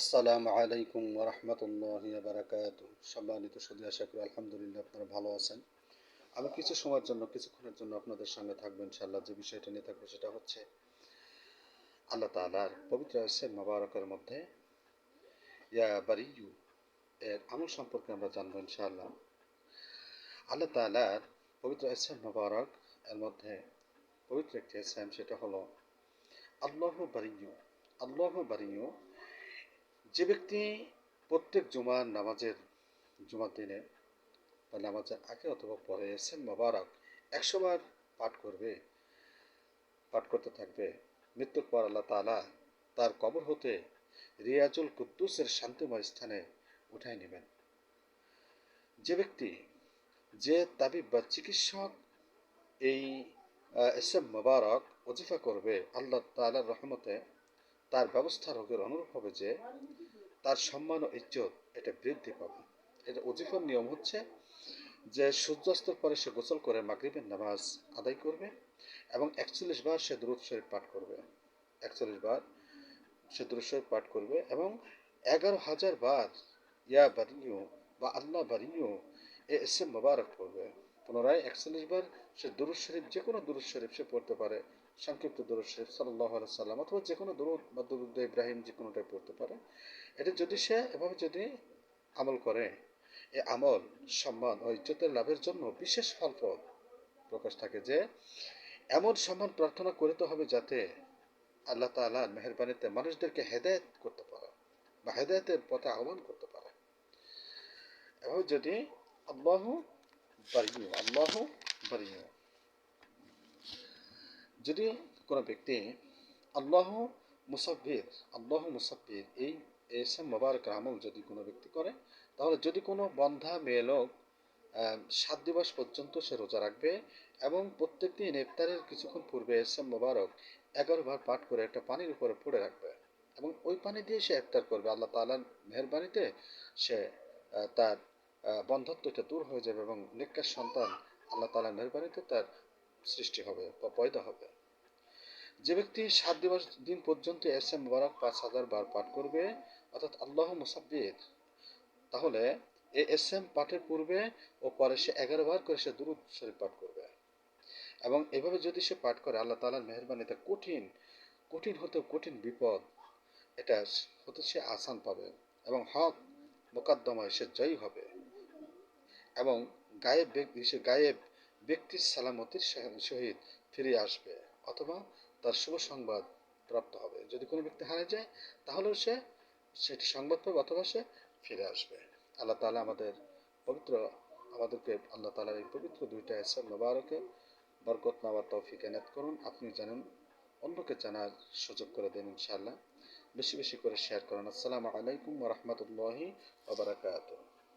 আসসালামু আলাইকুম রহমতুল্লাহ বারাকাত সম্মানিত সুদী আশা করি আলহামদুলিল্লাহ আপনারা ভালো আছেন। আমি কিছু সময়ের জন্য, কিছুক্ষণের জন্য আপনাদের সঙ্গে থাকব ইনশাল্লাহ যে বিষয়টা নিয়ে থাকব সেটা হচ্ছে আল্লাহ তালার পবিত্র আসের মোবারকের মধ্যে ইয়া বারিয়ু এর আমল সম্পর্কে আমরা জানব ইনশাআল্লাহ। আল্লাহ তালার পবিত্র আসের মোবারক এর মধ্যে পবিত্র একটি এসএম সেটা হলো, আল্লাহ বারিয়ু আল্লাহ বারিয়ু যে ব্যক্তি প্রত্যেক জুমার নামাজের জুমার দিনে বা নামাজের আগে অথবা পরে এসেন মোবারক একশো বার পাঠ করবে, পাঠ করতে থাকবে, মৃত্যুর পর আল্লাহ তালা তার কবর হতে রিয়াজুল কুদ্দুসের শান্তিময় স্থানে উঠাই নেবেন। যে ব্যক্তি, যে তাবিব বা চিকিৎসক এই এসএম মোবারক ওজিফা করবে আল্লাহ তালার রহমতে তার ব্যবস্থা রোগের অনুরূপ হবে যে তার সম্মান ও ইজ্জত এটা বৃদ্ধি পাবে। এটা অজিফার নিয়ম হচ্ছে যে সূর্যাস্তের পরে সে গোসল করে মাগরিবের নামাজ আদায় করবে এবং একচল্লিশ বার সে দূরত শরীফ পাঠ করবে। একচল্লিশ বার সে দূরত শরীফ পাঠ করবে এবং এগারো হাজার বার ইয়া বারিও বা আল্লাহ বারিও এ এসে মোবারক পড়বে। পুনরায় একচল্লিশ বার সে দুরুদ শরীফ যে কোনো দুরুদ শরীফ সে পড়তে পারে। সংক্ষিপ্ত দরুদ শরীফ সাল্লাহ সাল্লাম অথবা যে কোনো দরুদ বা দরুদ ইব্রাহিম যে কোনোটাই পড়তে পারে, এটা যদি সে এভাবে যদি আমল করে, এ আমল, সম্মান ও ইজ্জতের লাভের জন্য বিশেষ ফলপ্রদ প্রকাশ থাকে যে, এমন সম্মান প্রার্থনা করতে হবে যাতে আল্লাহ তালা মেহরবানিতে মানুষদেরকে হেদায়ত করতে পারে বা হেদায়তের পথে আহ্বান করতে পারে। এভাবে যদি আল্লাহ বাড়িয়ে আল্লাহ বাড়িয়ে যদি কোনো ব্যক্তি আল্লাহ মুসাফির আল্লাহ মুসাফির এই এসে মোবারক আমল যদি কোনো ব্যক্তি করে, তাহলে যদি কোনো বন্ধা মেয়ে লোক সাত দিবস পর্যন্ত সে রোজা রাখবে এবং প্রত্যেক দিন ইফতারের কিছুক্ষণ পূর্বে এসে মোবারক এগারো বার পাঠ করে একটা পানির উপরে পড়ে রাখবে এবং ওই পানি দিয়ে সে ইফতার করবে। আল্লাহ তালার মেহরবানিতে সে তার বন্ধত্বটা দূর হয়ে যাবে এবং নিকার সন্তান আল্লাহ তালার মেহরবানিতে তার সৃষ্টি হবে বা পয়দা হবে। যে ব্যক্তি সাত দিবস দিন পর্যন্ত এস এম মুবারক পাঁচ হাজার বার পাঠ করবে, অর্থাৎ আল্লাহ মুসাব্বির, তাহলে এ এস এম পাঠের পূর্বে ও পরে সে এগারো বার করে সে দুরুদ শরীফ পাঠ করবে। এবং এভাবে যদি সে পাঠ করে, আল্লাহ তালার মেহরবানিতে কঠিন কঠিন হতে কঠিন বিপদ, এটা হতে সে আসান পাবে এবং হক মোকাদ্দমায় সে জয়ী হবে। এবং গায়েব সে গায়েব ব্যক্তির সালামতির সহিত ফিরে আসবে, অথবা তার শুভ সংবাদ প্রাপ্ত হবে। যদি কোনো ব্যক্তি হারিয়ে যায় তাহলে সে সেটি সংবাদ পাবে অথবা সে ফিরে আসবে। আল্লাহ তালা আমাদের পবিত্র, আমাদেরকে আল্লাহ তালার এই পবিত্র দুইটা এসব মোবারকে বরকত নেওয়ার তৌফিক এনাত করুন। আপনি জানেন, অন্যকে জানার সুযোগ করে দেন ইনশাআল্লাহ। বেশি বেশি করে শেয়ার করুন। আসসালামু আলাইকুম রহমতুল্লাহি ওবরাকাতুহ